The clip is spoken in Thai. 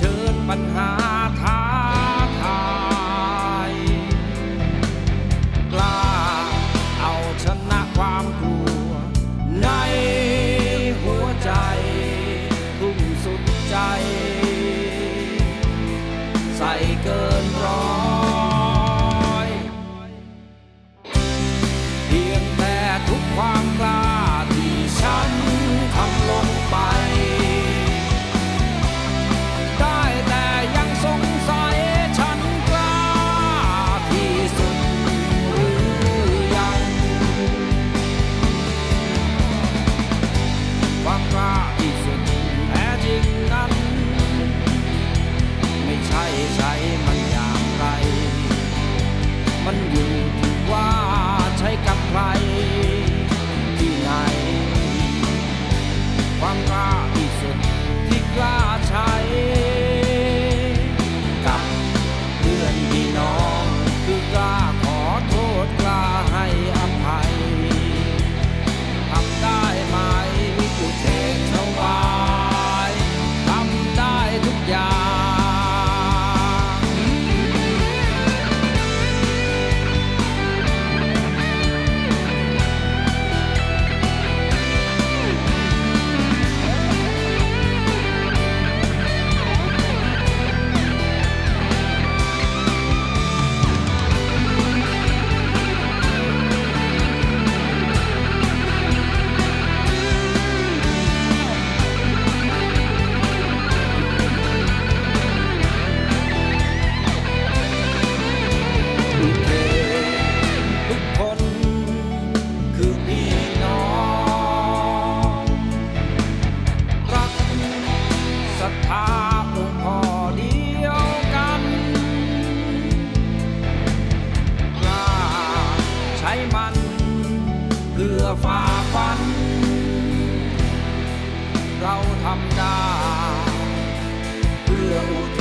ชิญปัญหา ใช่ใช้มันอย่างไร มันอยู่ที่ว่าใช้กับใคร ที่ไหน ความกล้าที่สุดที่กล้า อฝ่าฟัน เราทำได้เพื่ออุเท